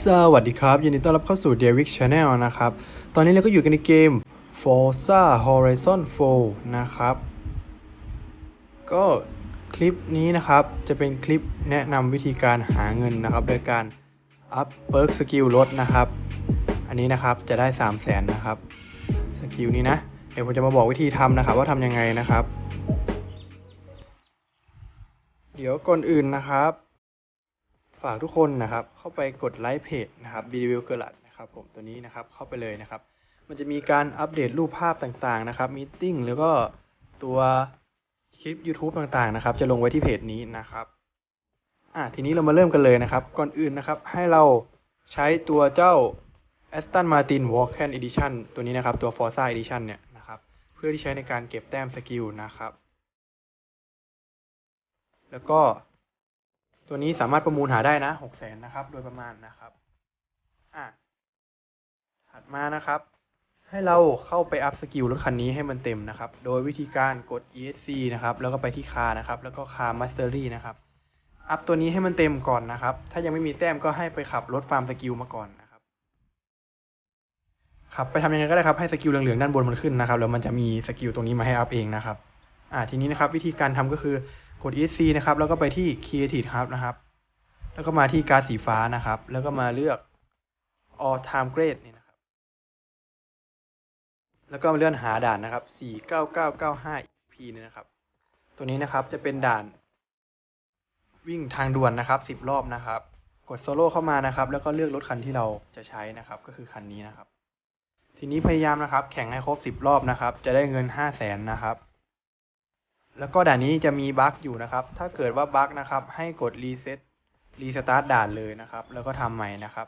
สวัสดีครับ ยินดีต้อนรับเข้าสู่ d e v i c Channel นะครับ ตอนนี้เราก็อยู่กันในเกม Forza Horizon 4 นะครับ ก็คลิปนี้นะครับ จะเป็นคลิปแนะนำวิธีการหาเงินนะครับโดยการอัพเปิร์กสกิลลดนะครับ อันนี้นะครับจะได้ 3 0 0แสนนะครับ สกิลนี้นะ เดี๋ยวผมจะมาบอกวิธีทำนะครับ ว่าทำยังไงนะครับ เดี๋ยวก่อนอื่นนะครับ ฝากทุกคนนะครับเข้าไปกดไลค์เพจนะครับ b d w เกอร์ลัดนะครับผมตัวนี้นะครับเข้าไปเลยนะครับ มันจะมีการอัปเดตรูปภาพต่างๆนะครับมีติ้งแล้วก็ตัวคลิป YouTube ต่างๆนะครับจะลงไว้ที่เพจนี้นะครับอะทีนี้เรามาเริ่มกันเลยนะครับ ก่อนอื่นนะครับให้เราใช้ตัวเจ้า Aston Martin Vulcan Edition ตัวนี้นะครับตัว Forza Edition เนี่ยนะครับเพื่อที่ใช้ในการเก็บแต้มสกิลนะครับ แล้วก็ ตัวนี้สามารถประมูลหาได้นะหกแสนนะครับ โดยประมาณนะครับอะถัดมานะครับ ให้เราเข้าไปอัพสกิลรถคันนี้ให้มันเต็มนะครับ โดยวิธีการกด ESC นะครับ แล้วก็ไปที่คานะครับ แล้วก็คา Mastery นะครับ อัพตัวนี้ให้มันเต็มก่อนนะครับ ถ้ายังไม่มีแต้มก็ให้ไปขับรถฟาร์มสกิลมาก่อนนะครับ ขับไปทำยังไงก็ได้ครับ ให้สกิลเหลืองๆด้านบนมันขึ้นนะครับ แล้วมันจะมีสกิลตรงนี้มาให้อัพเองนะครับ อ่า ทีนี้นะครับ วิธีการทำก็คือ กด ESC นะครับ แล้วก็ไปที่ Creative ครับนะครับ แล้วก็มาที่การ์ดสีฟ้านะครับ แล้วก็มาเลือก All Time Grade นี่นะครับ แล้วก็มาเลื่อนหาด่านนะครับ 49995 EP เนี่ยนะครับ ตัวนี้นะครับจะเป็นด่าน วิ่งทางด่วนนะครับ 10 รอบนะครับ กดโซโล่เข้ามานะครับ แล้วก็เลือกรถคันที่เราจะใช้นะครับ ก็คือคันนี้นะครับ ทีนี้พยายามนะครับ แข่งให้ครบ 10 รอบนะครับ จะได้เงิน 5 0 0แสนนะครับ แล้วก็ด่านนี้จะมีบั๊กอยู่นะครับ ถ้าเกิดว่าบั๊กนะครับ ให้กดรีเซ็ตรีสตาร์ทด่านเลยนะครับ แล้วก็ทำใหม่นะครับ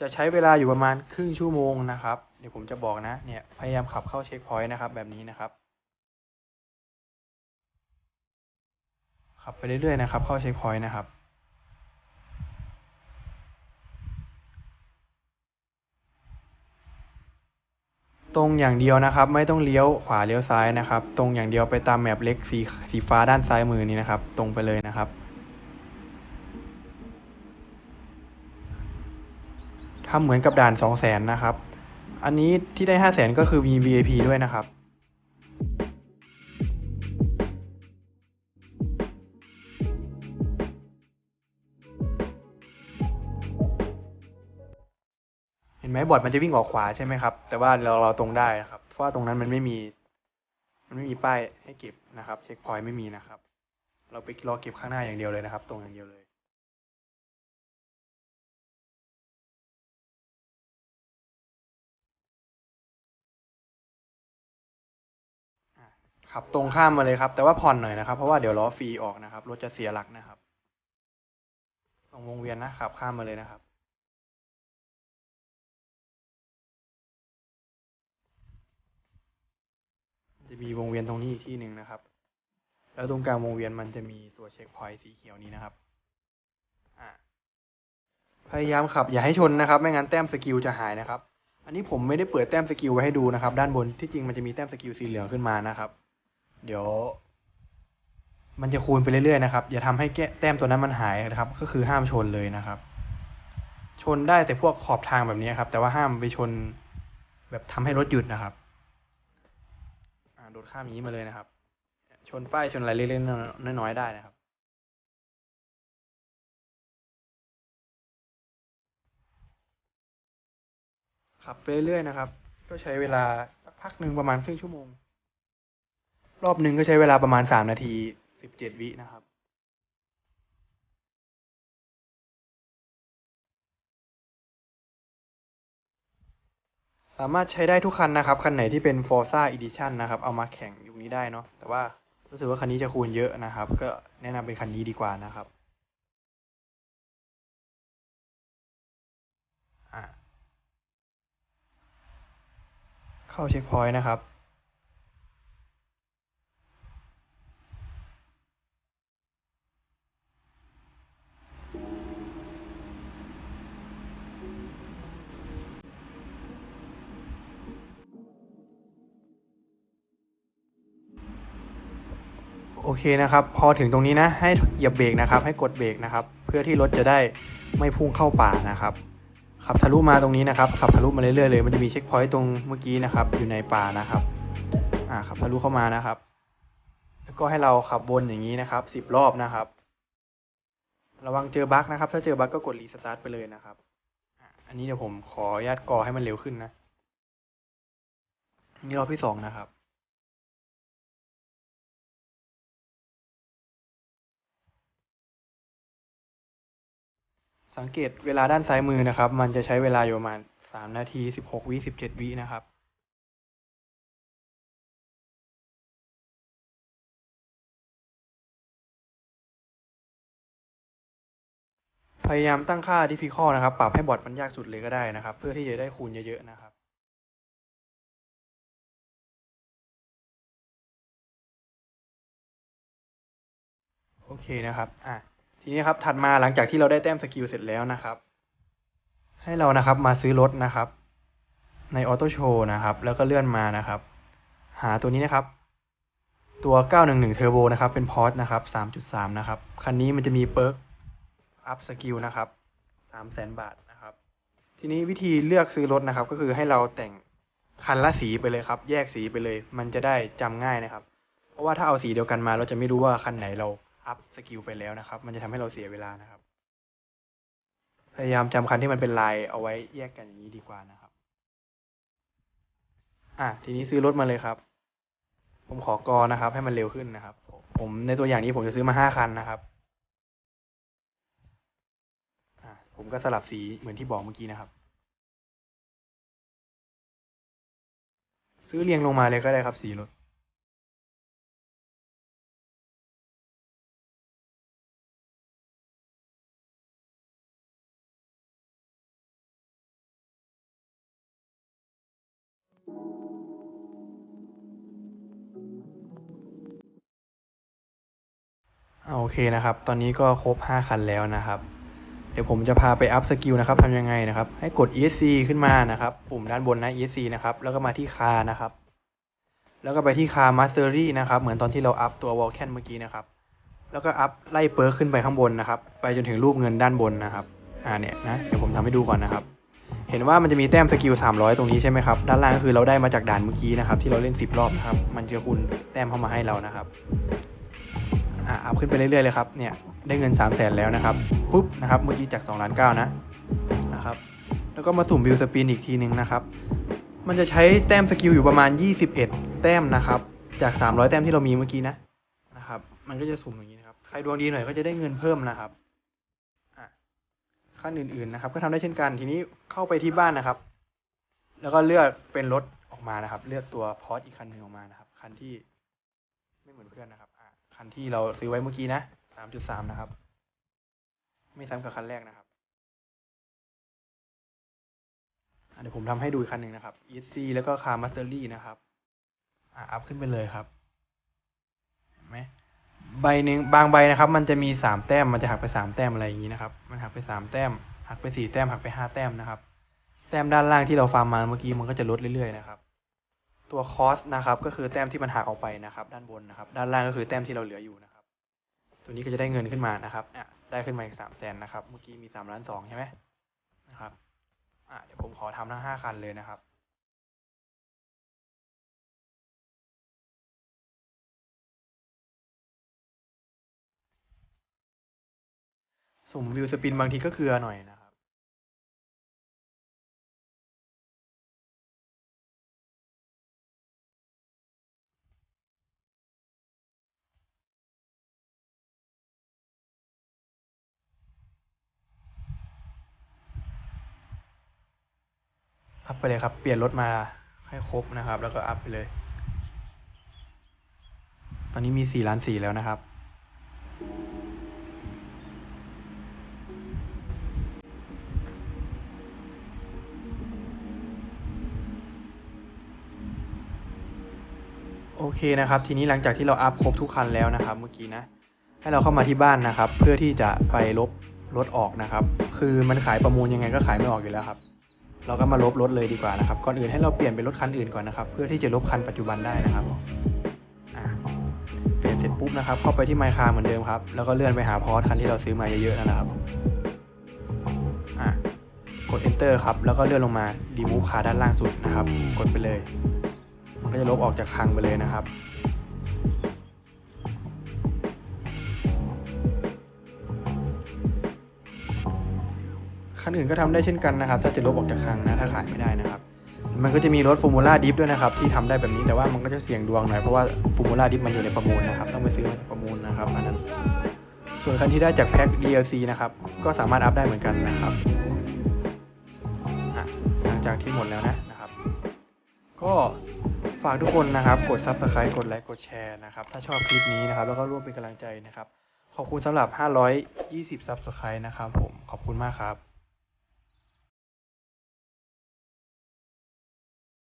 จะใช้เวลาอยู่ประมาณครึ่งชั่วโมงนะครับ เดี๋ยวผมจะบอกนะ เนี่ย พยายามขับเข้าเช็คพอยต์นะครับ แบบนี้นะครับ ขับไปเรื่อยๆนะครับ เข้าเช็คพอยต์นะครับ ตรงอย่างเดียวนะครับ ไม่ต้องเลี้ยวขวาเลี้ยวซ้ายนะครับ ตรงอย่างเดียวไปตามแมปเล็กสีสีฟ้าด้านซ้ายมือนี้นะครับ ตรงไปเลยนะครับทำเหมือนกับด่านสองแสนนะครับ อันนี้ที่ได้ห้าแสนก็คือมี VIP ด้วยนะครับ ไหมบอร์ดมันจะวิ่งออกขวาใช่ไหมครับ แต่ว่าเราเราตรงได้นะครับ เพราะว่าตรงนั้นมันไม่มี มันไม่มีป้ายให้เก็บนะครับ เช็คพอยต์ไม่มีนะครับ เราไปรอเก็บข้างหน้าอย่างเดียวเลยนะครับ ตรงอย่างเดียวเลยขับตรงข้ามมาเลยครับ แต่ว่าผ่อนหน่อยนะครับ เพราะว่าเดี๋ยวล้อฟรีออกนะครับรถจะเสียหลักนะครับตรงวงเวียนนะขับ ข้ามมาเลยนะครับ จะมีวงเวียนตรงนี้อีกที่หนึ่งนะครับ แล้วตรงกลางวงเวียนมันจะมีตัวเช็คพอยต์สีเขียวนี้นะครับ พยายามขับอย่าให้ชนนะครับ ไม่งั้นแต้มสกิลจะหายนะครับ อันนี้ผมไม่ได้เปิดแต้มสกิลไว้ให้ดูนะครับ ด้านบนที่จริงมันจะมีแต้มสกิลสีเหลืองขึ้นมานะครับ เดี๋ยว มันจะคูณไปเรื่อยๆนะครับ อย่าทำให้แก้แต้มตัวนั้นมันหายนะครับ ก็คือห้ามชนเลยนะครับ ชนได้แต่พวกขอบทางแบบนี้ครับ แต่ว่าห้ามไปชนแบบทำให้รถหยุดนะครับ ดดข้ามอย่างนี้มาเลยนะครับ ชนป้ายชนอะไรเล็กๆน้อยๆได้นะครับ ขับไปเรื่อยๆนะครับ ก็ใช้เวลาสักพักหนึ่งประมาณครึ่งชั่วโมง รอบหนึ่งก็ใช้เวลาประมาณสามนาทีสิบเจ็ดวินะครับ สามารถใช้ได้ทุกคันนะครับ คันไหนที่เป็น Forza Edition นะครับ เอามาแข่งยุคนี้ได้เนาะแต่ว่ารู้สึกว่าคันนี้จะคูณเยอะนะครับ ก็แนะนำเป็นคันนี้ดีกว่านะครับอะเข้าเช็คพอยต์นะครับ อเคนะครับ พอถึงตรงนี้นะ ให้เหยียบเบรกนะครับ ให้กดเบรกนะครับ เพื่อที่รถจะได้ไม่พุ่งเข้าป่านะครับ ขับทะลุมาตรงนี้นะครับ ขับทะลุมาเรื่อยๆเลย มันจะมีเช็คพอยต์ตรงเมื่อกี้นะครับ อยู่ในป่านะครับ อ่า ขับทะลุเข้ามานะครับ แล้วก็ให้เราขับวนอย่างนี้นะครับสิบรอบนะครับ ระวังเจอบั๊กนะครับ ถ้าเจอบั๊กก็กดรีสตาร์ทไปเลยนะครับ อันนี้เดี๋ยวผมขออนุญาตก่อให้มันเร็วขึ้นนะ นี่รอบที่สองนะครับ สังเกตเวลาด้านซ้ายมือนะครับ มันจะใช้เวลาอยู่ประมาณสามนาทีสิบหกวิสิบเจ็ดวินะครับพยายามตั้งค่า difficult นะครับ ปรับให้บอทมันยากสุดเลยก็ได้นะครับ เพื่อที่จะได้คูณเยอะๆนะครับ โอเคนะครับ อะ ทีนี้ครับถัดมาหลังจากที่เราได้แต้มสกิลเสร็จแล้วนะครับ ให้เรานะครับมาซื้อรถนะครับ ในออโต้โชว์นะครับ แล้วก็เลื่อนมานะครับ หาตัวนี้นะครับ ตัว 911 Turbo นะครับ เป็นพอร์ตนะครับ 3.3 นะครับ คันนี้มันจะมีเปิร์กอัพสกิลนะครับ 300,000 บาทนะครับ ทีนี้วิธีเลือกซื้อรถนะครับ ก็คือให้เราแต่งคันละสีไปเลยครับ แยกสีไปเลย มันจะได้จำง่ายนะครับ เพราะว่าถ้าเอาสีเดียวกันมาเราจะไม่รู้ว่าคันไหนเรา อัพสกิลไปแล้วนะครับ มันจะทำให้เราเสียเวลานะครับ พยายามจำคันที่มันเป็นลายเอาไว้แยกกันอย่างนี้ดีกว่านะครับ อะทีนี้ซื้อรถมาเลยครับ ผมขอกอนะครับ ให้มันเร็วขึ้นนะครับ ผมในตัวอย่างนี้ผมจะซื้อมาห้าคันนะครับอะผมก็สลับสีเหมือนที่บอกเมื่อกี้นะครับ ซื้อเรียงลงมาเลยก็ได้ครับสีรถ โอเคนะครับ ตอนนี้ก็ครบ 5 คันแล้วนะครับ เดี๋ยวผมจะพาไปอัพสกิลนะครับทำยังไงนะครับ ให้กด ESC ขึ้นมานะครับ ปุ่มด้านบนนะ ESC นะครับ แล้วก็มาที่คานะครับ แล้วก็ไปที่คา Mastery นะครับ เหมือนตอนที่เราอัพตัว w a l k a n เมื่อกี้นะครับ แล้วก็อัพไล่เปิร์ขึ้นไปข้างบนนะครับ ไปจนถึงรูปเงินด้านบนนะครับ อ่าเนี่ยนะ เดี๋ยวผมทำให้ดูก่อนนะครับ เห็นว่ามันจะมีแต้มสกิล 300 ตรงนี้ใช่ไหมครับ ด้านล่างก็คือเราได้มาจากด่านเมื่อกี้นะครับ ที่เราเล่น 10 รอบนะครับ มันจะคูณแต้มเข้ามาให้เรานะครับ อ่าอัพขึ้นไปเรื่อยๆเลยครับเนี่ยได้เงิน 3 0 0แสนแล้วนะครับปุ๊บนะครับเมื่อกี้จาก2ล้านเก้านะนะครับแล้วก็มาสุ่มวิวสปินอีกทีหนึ่งนะครับ มันจะใช้แต้มสกิลอยู่ประมาณ 21 แต้มนะครับ จาก 300 แต้มที่เรามีเมื่อกี้นะนะครับ มันก็จะสุ่มอย่างนี้นะครับใครดวงดีหน่อยก็จะได้เงินเพิ่มนะครับอะขั้นอื่นๆนะครับ ก็ทำได้เช่นกันทีนี้เข้าไปที่บ้านนะครับ แล้วก็เลือกเป็นรถออกมานะครับ เลือกตัวพอร์ตอีกคันหนึ่งออกมานะครับ คันที่ไม่เหมือนเพื่อนนะครับอะ คันที่เราซื้อไว้เมื่อกี้นะสามจุดสามนะครับ ไม่ซ้ำกับคันแรกนะครับเดี๋ยวผมทำให้ดูอีกคันหนึ่งนะครับ ESC แล้วก็ Car Mastery นะครับ อะอัพขึ้นไปเลยครับเห็นไหมใบหนึ่งบางใบนะครับ มันจะมีสามแต้มมันจะหักไปสามแต้มอะไรอย่างนี้นะครับ มันหักไปสามแต้มหักไปสี่แต้มหักไปห้าแต้มนะครับ แต้มด้านล่างที่เราฟาร์มมาเมื่อกี้มันก็จะลดเรื่อยๆนะครับ ตัวคอสนะครับก็คือแต้มที่มันหักออกไปนะครับ ด้านบนนะครับ ด้านล่างก็คือแต้มที่เราเหลืออยู่นะครับ ตัวนี้ก็จะได้เงินขึ้นมานะครับอะได้ขึ้นมาอีกสามแสนนะครับ เมื่อกี้มีสามล้านสองใช่ไหมนะครับอะเดี๋ยวผมขอทำทั้งห้าคันเลยนะครับสุ่มวิวสปินบางทีก็เกลือหน่อยนะ ไปเลยครับ เปลี่ยนรถมาให้ครบนะครับ แล้วก็อัพไปเลย ตอนนี้มีสี่ล้านสี่แล้วนะครับ โอเคนะครับ ทีนี้หลังจากที่เราอัพครบทุกคันแล้วนะครับ เมื่อกี้นะ ให้เราเข้ามาที่บ้านนะครับ เพื่อที่จะไปลบรถออกนะครับ คือมันขายประมูลยังไงก็ขายไม่ออกอยู่แล้วครับ เราก็มาลบรถเลยดีกว่านะครับ ก่อนอื่นให้เราเปลี่ยนเป็นรถคันอื่นก่อนนะครับ เพื่อที่จะลบคันปัจจุบันได้นะครับเปลี่ยนเสร็จปุ๊บนะครับ เข้าไปที่ไมค์คาเหมือนเดิมครับ แล้วก็เลื่อนไปหาพอร์ตคันที่เราซื้อมาเยอะๆนั่นแหละครับกด enter ครับ แล้วก็เลื่อนลงมา remove คาด้านล่างสุดนะครับ กดไปเลย มันก็จะลบออกจากคังไปเลยนะครับ นอื่นก็ทำได้เช่นกันนะครับ ถ้าจะลบออกจากคลังนะถ้าขายไม่ได้นะครับ มันก็จะมีรถฟอร์มูล่าดิฟด้วยนะครับ ที่ทำได้แบบนี้แต่ว่ามันก็จะเสี่ยงดวงหน่อยเพราะว่าฟอร์มูล่าดิฟมันอยู่ในประมูลนะครับ ต้องไปซื้อมาจากประมูลนะครับอันนั้น ส่วนคันที่ได้จากแพ็ค DLC นะครับ ก็สามารถอัพได้เหมือนกันนะครับหลังจากที่หมดแล้วนะนะครับ ก็ฝากทุกคนนะครับ กด Subscribe กดไลค์กดแชร์นะครับ ถ้าชอบคลิปนี้นะครับ แล้วก็ร่วมเป็นกำลังใจนะครับ ขอบคุณสำหรับ 520 Subscribe นะครับผม ขอบคุณมากครับ